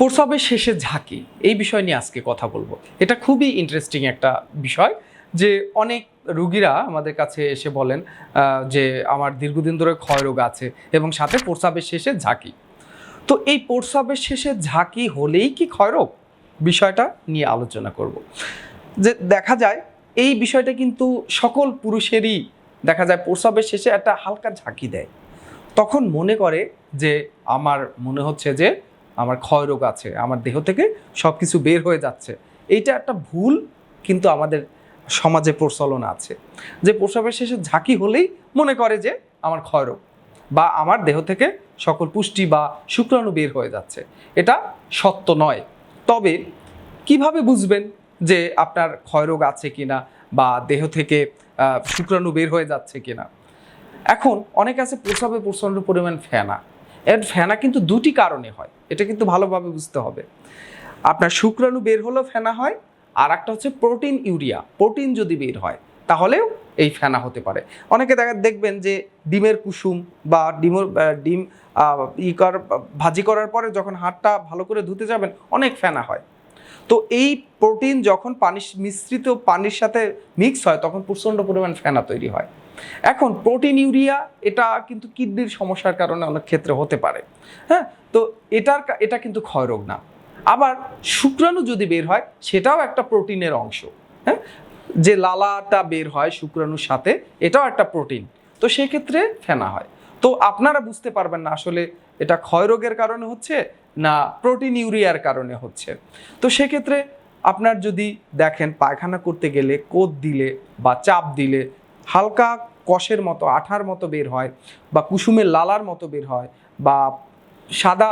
প্রসবের শেষে ঝাঁকি, এই বিষয় নিয়ে আজকে কথা বলব। এটা খুবই ইন্টারেস্টিং একটা বিষয় যে অনেক রুগীরা আমাদের কাছে এসে বলেন যে আমার দীর্ঘদিন ধরে ক্ষয় রোগ আছে এবং সাথে প্রস্রাবের শেষে ঝাঁকি। তো এই প্রস্রাবের শেষে ঝাঁকি হলেই কি ক্ষয়রোগ? বিষয়টা নিয়ে আলোচনা করব। যে দেখা যায়, এই বিষয়টা কিন্তু সকল পুরুষেরই দেখা যায় প্রস্রাবের শেষে একটা হালকা ঝাঁকি দেয়। তখন মনে করে যে, আমার মনে হচ্ছে যে আমার ক্ষয়রোগ আছে, আমার দেহ থেকে সব কিছু বের হয়ে যাচ্ছে। এইটা একটা ভুল, কিন্তু আমাদের সমাজে প্রচলন আছে। যে প্রসবের শেষে ঝাঁকি হলেই মনে করে যে আমার ক্ষয়রোগ বা আমার দেহ থেকে সকল পুষ্টি বা শুক্রাণু বের হয়ে যাচ্ছে। এটা সত্য নয়। তবে কীভাবে বুঝবেন যে আপনার ক্ষয়রোগ আছে কিনা বা দেহ থেকে শুক্রাণু বের হয়ে যাচ্ছে কিনা? এখন অনেক আছে প্রস্রাবে প্রচণ্ড পরিমাণ ফেনা। এর ফেনা কিন্তু দুটি কারণে হয়। এটা কিন্তু ভালোভাবে বুঝতে হবে। আপনার শুক্রাণু বের হলেও ফেনা হয় আর একটা হচ্ছে প্রোটিন ইউরিয়া। প্রোটিন যদি বের হয়, তাহলেও এই ফেনা হতে পারে। অনেকে দেখা, দেখবেন যে ডিমের কুসুম বা ডিমের ডিম ই কর ভাজি করার পরে যখন হাতটা ভালো করে ধুতে যাবেন, অনেক ফেনা হয়। তো এই প্রোটিন যখন পানি মিশ্রিত পানির সাথে মিক্স হয়, তখন প্রচণ্ড পরিমাণ ফেনা তৈরি হয়। এখন প্রোটিন ইউরিয়া, এটা কিন্তু কিডনির সমস্যার কারণে অনেক ক্ষেত্রে হতে পারে। হ্যাঁ? তো এটার এটা কিন্তু ক্ষয়রোগ না। আবার শুক্রাণু যদি বের হয়, সেটাও একটা প্রোটিনের অংশ। হ্যাঁ? যে লালাটা বের হয় শুক্রাণুর সাথে, এটাও একটা প্রোটিন। তো সেক্ষেত্রে ফেনা হয়। তো আপনারা বুঝতে পারবেন না আসলে এটা ক্ষয়রোগের কারণে হচ্ছে না প্রোটিন ইউরিয়ার কারণে হচ্ছে। তো সেক্ষেত্রে আপনার যদি দেখেন, পায়খানা করতে গেলে কোদ দিলে বা চাপ দিলে হালকা কষের মতো, আঠার মতো বের হয় বা কুসুমের লালার মতো বের হয় বা সাদা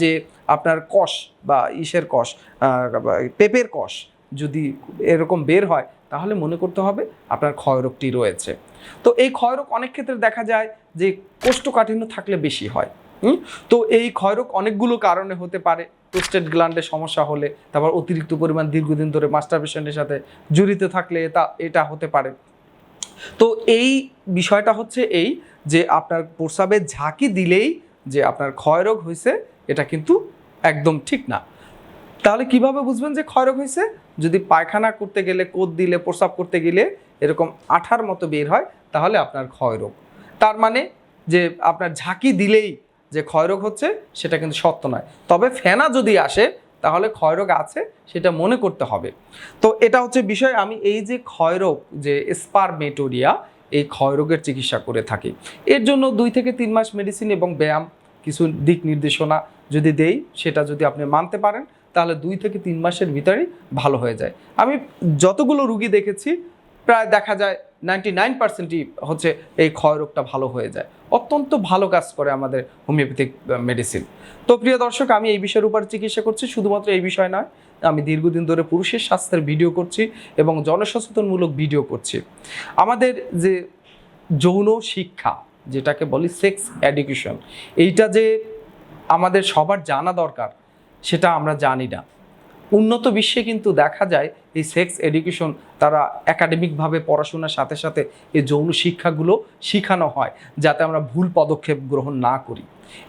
যে আপনার কষ বা ইসের কষ পেঁপের কষ যদি এরকম বের হয়, তাহলে মনে করতে হবে আপনার ক্ষয়রোগটি রয়েছে। তো এই ক্ষয়রোগ অনেক ক্ষেত্রে দেখা যায় যে কোষ্ঠকাঠিন্য থাকলে বেশি হয়? তো এই ক্ষয়রোগ অনেকগুলো কারণে হতে পারে। প্রোস্টেট গ্ল্যান্ডের সমস্যা হলে, তারপর অতিরিক্ত পরিমাণ দীর্ঘদিন ধরে মাস্টারবেশনের সাথে জড়িত থাকলে এটা এটা হতে পারে। তো এই বিষয়টা হচ্ছে এই যে আপনার প্রস্রাবে ঝাঁকি দিলেই যে আপনার ক্ষয়রোগ হয়েছে, এটা কিন্তু একদম ঠিক না। তাহলে কীভাবে বুঝবেন যে ক্ষয়রোগ হয়েছে? যদি পায়খানা করতে গেলে, কোদ দিলে, প্রস্রাব করতে গেলে এরকম আঠার মতো বের হয়, তাহলে আপনার ক্ষয়রোগ। তার মানে যে আপনার ঝাঁকি দিলেই যে ক্ষয়রোগ হচ্ছে, সেটা কিন্তু সত্য নয়। তবে ফেনা যদি আসে তাহলে ক্ষয়রোগ আছে, সেটা মনে করতে হবে। তো এটা হচ্ছে বিষয়, আমি এই যে ক্ষয়রোগ, যে স্পারমেটোরিয়া এই ক্ষয়রোগের চিকিৎসা করে থাকি। এর জন্য দুই থেকে তিন মাস মেডিসিন এবং ব্যায়াম, কিছু দিক নির্দেশনা যদি দেই, সেটা যদি আপনি মানতে পারেন, তাহলে দুই থেকে তিন মাসের ভিতরেই ভালো হয়ে যায়। আমি যতগুলো রুগী দেখেছি, প্রায় দেখা যায় নাইনটি নাইন পার্সেন্টই হচ্ছে এই ক্ষয়রোগটা ভালো হয়ে যায়। অত্যন্ত ভালো কাজ করে আমাদের হোমিওপ্যাথিক মেডিসিন তো প্রিয় দর্শক, আমি এই বিষয়ের উপর চিকিৎসা করছি, শুধুমাত্র এই বিষয় নয়, আমি দীর্ঘদিন ধরে পুরুষের স্বাস্থ্যের ভিডিও করছি এবং জনসচেতনমূলক ভিডিও করছি। আমাদের যে যৌন শিক্ষা, যেটাকে বলি সেক্স এডুকেশন এইটা যে আমাদের সবার জানা দরকার, সেটা আমরা জানি না। উন্নত বিশ্বে কিন্তু দেখা যায় এই সেক্স এডুকেশন তারা একাডেমিকভাবে পড়াশোনার সাথে সাথে এই যৌন শিক্ষাগুলো শিখানো হয়, যাতে আমরা ভুল পদক্ষেপ গ্রহণ না করি।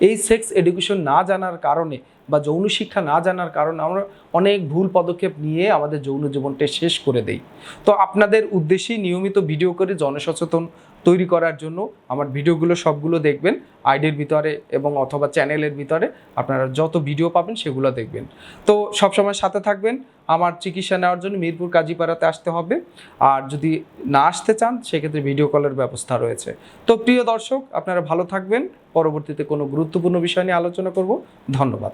এই সেক্স এডুকেশন না জানার কারণে বা যৌন শিক্ষা না জানার কারণে আমরা অনেক ভুল পদক্ষেপ নিয়ে আমাদের যৌন জীবনটা শেষ করে দেই। তো আপনাদের উদ্দেশ্যেই নিয়মিত ভিডিও করে জনসচেতন তৈরি করার জন্য আমার ভিডিওগুলো সবগুলো দেখবেন, আইডির ভিতরে এবং অথবা চ্যানেলের ভিতরে আপনারা যত ভিডিও পাবেন সেগুলো দেখবেন। তো সবসময় সাথে থাকবেন, আমার চিকিৎসা নেওয়ার জন্য মিরপুর কাজীপাড়াতে আসতে হবে। আর যদি না আসতে চান, সেক্ষেত্রে ভিডিও কলের ব্যবস্থা রয়েছে। তো প্রিয় দর্শক, আপনারা ভালো থাকবেন। পরবর্তীতে কোনো গুরুত্বপূর্ণ বিষয় নিয়ে আলোচনা করব। ধন্যবাদ।